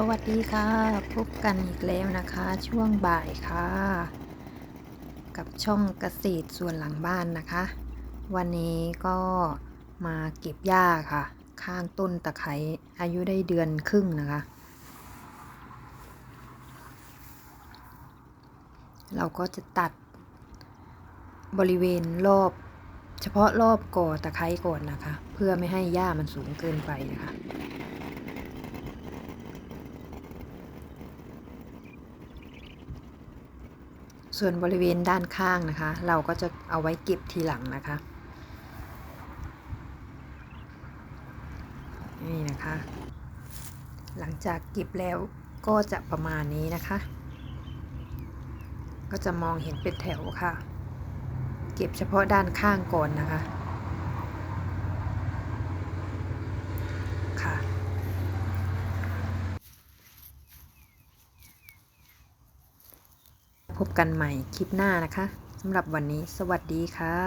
สวัสดีค่ะ พบกันอีกแล้วนะคะ ช่วงบ่ายค่ะ กับช่องเกษตรส่วนหลังบ้านนะคะ วันนี้ก็มาเก็บหญ้าค่ะ ข้างต้นตะไคร้อายุได้เดือนครึ่งนะคะ เราก็จะตัดบริเวณรอบ เฉพาะรอบก่อตะไคร้ก่อนนะคะ เพื่อไม่ให้หญ้ามันสูงเกินไปนะคะ ส่วนบริเวณด้านข้างนะคะ เราก็จะเอาไว้เก็บทีหลังนะคะ นี่นะคะ หลังจากเก็บแล้วก็จะประมาณนี้นะคะ ก็จะมองเห็นเป็นแถวค่ะ เก็บเฉพาะด้านข้างก่อนนะคะ พบกันใหม่คลิปหน้านะคะสำหรับวันนี้สวัสดีค่ะ